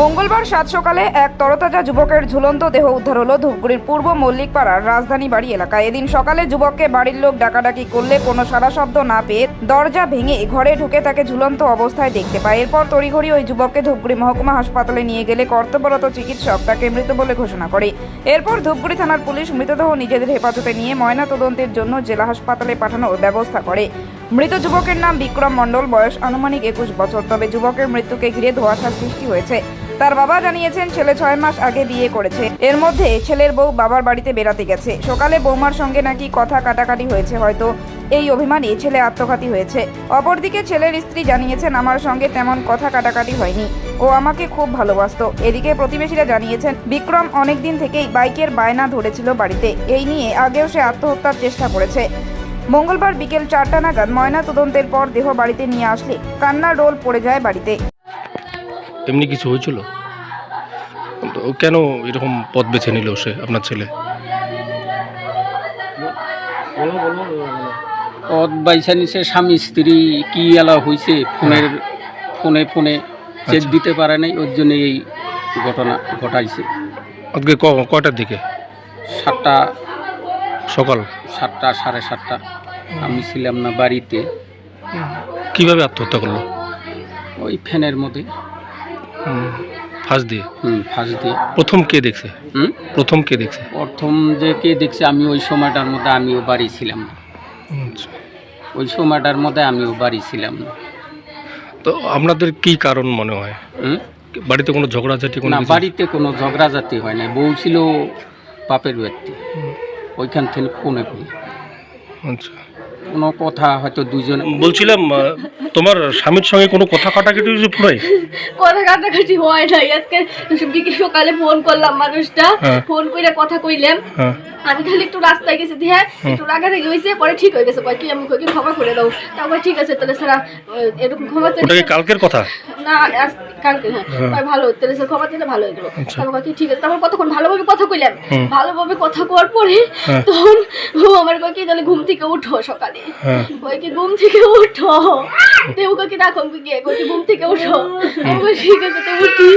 মঙ্গলবার সাত সকালে এক তরতাজা যুবকের ঝুলন্ত দেহ উদ্ধার হলো ধূপগুড়ির পূর্ব মল্লিকপাড়ার রাজধানী বাড়ি এলাকায়। এদিন সকালে যুবককে বাড়ির লোক ডাকাডাকি করলে কোনো সারা শব্দ না পেয়ে দরজা ভেঙে ঘরে ঢুকে তাকে ঝুলন্ত অবস্থায় দেখতে পায়। এরপর তড়িঘড়ি ওই যুবককে ধূপগুড়ি মহকুমা হাসপাতালে নিয়ে গেলে কর্তব্যরত চিকিৎসক তাকে মৃত বলে ঘোষণা করে। এরপর ধূপগুড়ি থানার পুলিশ মৃতদেহ নিজেদের হেফাজতে নিয়ে ময়না তদন্তের জন্য জেলা হাসপাতালে পাঠানোর ব্যবস্থা করে। মৃত যুবকের নাম বিক্রম মণ্ডল, বয়স আনুমানিক একুশ বছর, তবে যুবকের মৃত্যুকে ঘিরে ধোঁয়াশার সৃষ্টি হয়েছে। তার বাবা জানিয়েছেন, ছেলে ছয় মাস আগে বিয়ে করেছে। এর মধ্যে ছেলের বউ বাবার বাড়িতে বেড়াতে গেছে। সকালে বৌমার সঙ্গে নাকি কথা কাটাকাটি হয়েছে, হয়তো এই অভিমানে ছেলে আত্মঘাতী হয়েছে। অপরদিকে ছেলের স্ত্রী জানিয়েছেন, আমার সঙ্গে তেমন কথা কাটাকাটি হয়নি। ও আমাকে খুব ভালোবাসতো। এদিকে প্রতিবেশীরা জানিয়েছেন, বিক্রম অনেকদিন থেকেই বাইকের বায়না ধরেছিল বাড়িতে। এই নিয়ে আগেও সে আত্মহত্যার চেষ্টা করেছে। মঙ্গলবার বিকেল চারটা নাগাদ ময়না তদন্তের পর দেহ বাড়িতে নিয়ে আসলে। কান্নার রোল পড়ে যায় বাড়িতে। এমনি কিছু হয়েছিল? তো কেন এরকম পথ বেছে নিল সে আপনার ছেলে? পদ বাইসা নিছে স্বামী স্ত্রী কি এলা হয়েছে ফোনের ফোনে ফোনে চেক আচ্ছা। দিতে পারে নাই ওর জন্য এই ঘটনা ঘটাইছে। আজকে ক- কয়টার দিকে? সাতটা। সকাল? সাতটা সাড়ে সাতটা। আমি ছিলাম না বাড়িতে। কীভাবে আত্মহত্যা করল? ওই ফ্যানের মধ্যে। ফাঁস দিয়ে? হুম ফাঁস দিয়ে। প্রথম কে দেখছে? হুম? প্রথম কে দেখছে? প্রথম যে কে দেখছি আমি ওই সময়টার মধ্যে আমিও বাড়ি ছিলাম না। আচ্ছা। ওই সময়টার মধ্যে আমিও বাড়ি ছিলাম না। তো আপনাদের কি কারণ মনে হয়? হুম? বাড়িতে কোনো ঝগড়াঝাটি কোনো না বাড়িতে কোনো ঝগড়াঝাতি হয় না বউ ছিল বাপের ব্যক্তি। ওইখান থেকে ফোনে ফোনে আচ্ছা। কোনো কথা হয়তো দুজনে বলছিলাম তোমার স্বামীর সঙ্গে কোনো কথা কাটাকাটি হয়েছে পুরাই? কথা কাটাকাটি হয় নাই। আজকে বিকেল সকালে ফোন করলাম মানুষটা হ্যাঁ। ফোন কইরা কথা কইলাম। হ্যাঁ। আমি খালি একটু রাস্তায় গেছি দিয়ে একটু রাগারাগি হয়েছে পরে ঠিক হয়ে গেছে। কয় কি আমি কই কি ক্ষমা করে দাও। তারপর ঠিক আছে তাহলে স্যার এরকম ক্ষমা চাইলে কালকের কথা? না আজ কালকে হ্যাঁ। ভালো তাহলে স্যার ক্ষমা চাইলে ভালো আচ্ছা। তারপর কয় ঠিক আছে। তারপর কতক্ষণ? ভালোভাবে কথা কইলাম। ভালোভাবে কথা কওয়ার পরে হ্যাঁ। তখন ও আমার কয় কি তাহলে ঘুম থেকে উঠো সকালে। হ্যাঁ। কি ঘুম থেকে উঠো। কাকি রাখো। গিয়ে কয় ঘুম থেকে উঠো। আমি ঠিক আছে। তো উঠি।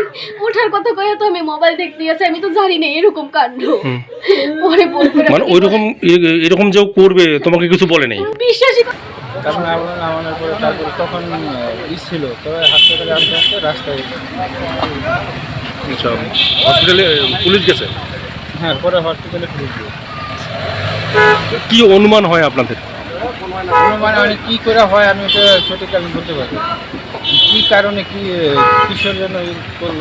ওঠার কথা কয়ে তো আমি মোবাইল দেখতে গেছি আমি তো জানি না এরকম কাণ্ড। মানে ওইরকম এরকম যে করবে তোমাকে কিছু বলে নেই? বিশ্বাসই পরে তারপরে তখন ই ছিল তবে হাসপাতালে আসতে রাস্তায় আচ্ছা হসপিটালে পুলিশ গেছে? হ্যাঁ পরে হসপিটালে ফিরে গিয়ে কি অনুমান হয় আপনাদের? মানে আমি কী করে হয় আমি সঠিক আমি বলতে পারি কী কারণে কী কিসের জন্য করল